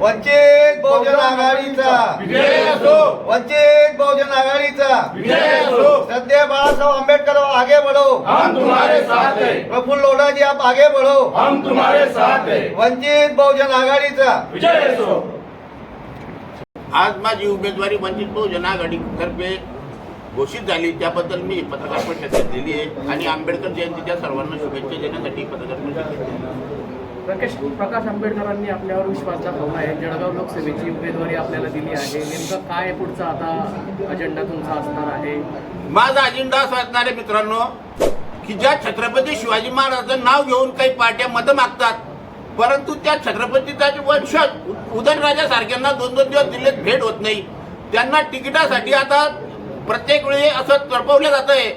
वंचित बहुजन आघाडीचा. विजय असो. वंचित बहुजन आघाडीचा. विजय असो. सध्या बाळासाहेब आंबेडकर आगे बढ़ो हम तुम्हारे साथ है. प्रफुल्ल लोढ़ा जी आप आगे बढ़ो हम तुम्हारे साथ है. वंचित बहुजन आघाडीचा. विजय असो. आज माझी उमेदवारी वंचित बहुजन आघाडीतर्फे घोषित झाली. त्याबद्दल मी पत्रकार परिषद दिली आहे. आणि आंबेडकर जयंतीच्या सर्वांना शुभेच्छा देण्यासाठी पत्रकार परिषद घेतली आहे. प्रकाश प्रकाश आंबेडकरांनी आपल्यावर विश्वास दाखवला आहे. जळगाव लोकसभेची उमेदवारी आपल्याला दिली आहे. नेमकं काय पुढचा आता अजेंडा तुमचा असणार आहे? माझा अजेंडा असा असणार आहे मित्रांनो की ज्या छत्रपती शिवाजी महाराजांचं नाव घेऊन काही पार्ट्या मतं मागतात परंतु त्या छत्रपतीचा वंशज उ- उदयनराजा सारख्यांना दोन दोन दिवस दिल्लीत भेट होत नाही. त्यांना तिकिटासाठी आता प्रत्येक वेळी असं तडपवलं जात आहे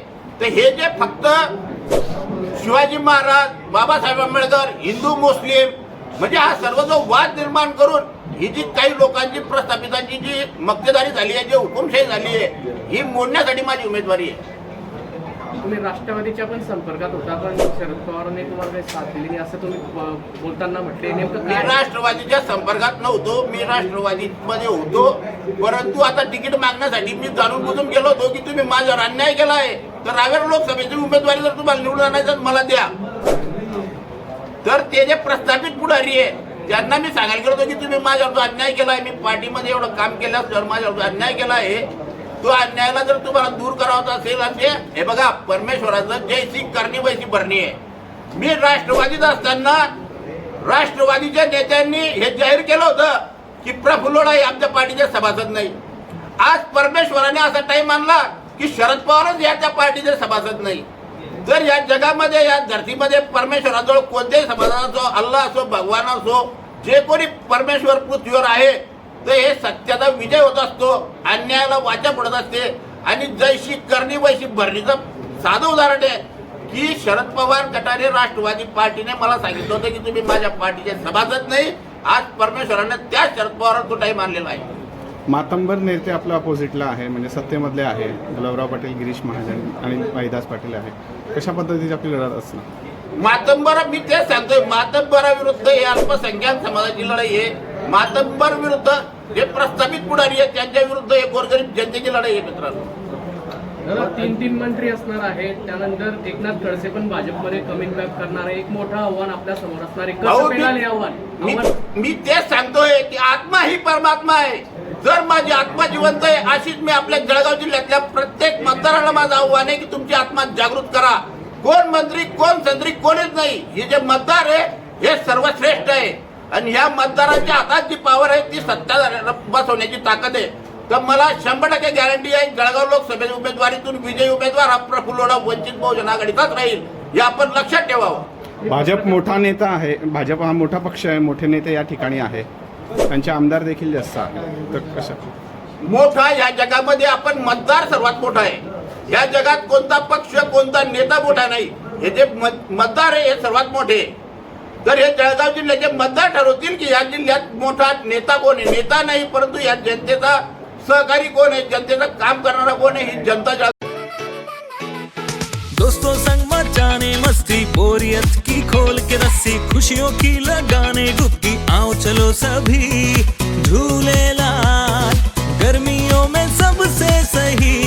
तर हे जे फक्त शिवाजी महाराज बाबासाहेब आंबेडकर हिंदू मुस्लिम म्हणजे हा सर्व जो वाद निर्माण करून ही जी काही लोकांची प्रस्थापितांची जी मक्तेदारी झाली आहे जी हुकुमशाही झाली आहे ही मोडण्यासाठी माझी उमेदवारी आहे. तुम्ही राष्ट्रवादीच्या पण संपर्कात होता पण शरद पवारांनी तुम्हाला काही साथ दिली नाही असं तुम्ही बोलताना म्हटले. नेमकं मी राष्ट्रवादीच्या संपर्कात नव्हतो मी राष्ट्रवादीमध्ये होतो. परंतु आता तिकीट मागण्यासाठी मी जाणून बुजून गेलो होतो की तुम्ही माझ्यावर अन्याय केला आहे तर रावेर लोकसभेची उमेदवारी जर तुम्हाला निवडून आणायचं मला द्या. तर ते जे प्रस्थापित पुढारी आहे त्यांना मी सांगायला गेलो होतो की तुम्ही माझ्यावर अन्याय केला आहे मी पार्टीमध्ये एवढं काम केलं असल्यावर माझ्यावर अन्याय केला आहे तो अन्यायाला जर तुम्हाला दूर करावाचा असेल असे हे बघा परमेश्वराचं जय सिंग करणी वैसी भरणी आहे. मी राष्ट्रवादीत असताना राष्ट्रवादीच्या नेत्यांनी हे जाहीर केलं होतं की प्रफुल्लोडा हे आमच्या पार्टीचे सभासद नाही. आज परमेश्वराने असा टाईम आणला की शरद पवारच या त्या पार्टीचे सभासद नाही. जर या जगामध्ये या धरतीमध्ये परमेश्वराजवळ कोणत्याही सभासद असो अल्ला असो भगवान असो जे कोणी परमेश्वर पृथ्वीवर आहे तर हे सत्याचा विजय होत असतो अन्यायाला वाचा पडत असते. आणि जैशी करणी वैशी भरणीचं साधं उदाहरण आहे की शरद पवार गटाने राष्ट्रवादी पार्टीने मला सांगितलं होतं की तुम्ही माझ्या पार्टीचे सभासद नाही आज परमेश्वराने त्या शरद पवारांचा टाईम आणलेला आहे मातंबर नेते आपल्या अपोजिटला आहे म्हणजे सत्तेमधले आहे. गुलाबराव पाटील गिरीश महाजन आणि भाईदास पाटील आहे. कशा पद्धतीची आपली लढत असणार? मातंबर मी तेच सांगतोय मातंबराविरुद्ध हे अल्पसंख्याक समाजाची लढाई आहे. मातंबर विरुद्ध जे प्रस्थापित पुढारी आहेत त्यांच्या विरुद्ध हे गोरगरीब जनतेची लढाई आहे मित्रांनो. तीन तीन मंत्री असणार आहेत. त्यानंतर एकनाथ खडसे पण भाजपमध्ये कमिंग बॅक करणार आहे. एक मोठं आव्हान आपल्यासमोर असणार आहे. कसं हे आव्हान मी तेच सांगतोय की आत्मा ही परमात्मा आहे. जर माझी आत्मा जिवंत आहे अशीच मी आपल्या जळगाव जिल्ह्यातल्या प्रत्येक मतदाराला माझं आव्हान आहे की तुमची आत्मा जागृत करा. कोण मंत्री कोण संत्री कोणीच नाही. हे जे मतदार आहे हे सर्वश्रेष्ठ आहे. आणि ह्या मतदारांच्या हातात जी पॉवर आहे ती सत्ता बसवण्याची ताकद आहे. तर मला शंभर टक्के गॅरंटी आहे जळगाव लोकसभेच्या उमेदवारीतून विजयी उमेदवार हा प्रफुल्लोडा वंचित बहुजन आघाडीचाच राहील हे आपण लक्षात ठेवावं. भाजप मोठा नेता आहे भाजप हा मोठा पक्ष आहे मोठे नेते या ठिकाणी आहे. त्यांचे आमदार देखील जास्त आहे तर कशा? मोठा या जगामध्ये आपण मतदार सर्वात मोठा आहे. या जगात कोणता पक्ष कोणता नेता मोठा नाही हे जे मत- मतदार आहे हे सर्वात मोठे. तर हे जळगाव जिल्ह्याचे मतदार ठरवतील की या जिल्ह्यात मोठा नेता कोण आहे नेता नाही, परंतु या जनतेचा सहकारी कोण आहे जनतेचं काम करणारा कोण आहे ही जनता जळ- दोस्तों, संग मचाने मस्ती, बोरियत की खोल के रस्सी, खुशियों की लगाने डुबकी आओ चलो सभी, झूले लाल, गर्मियों में सबसे सही।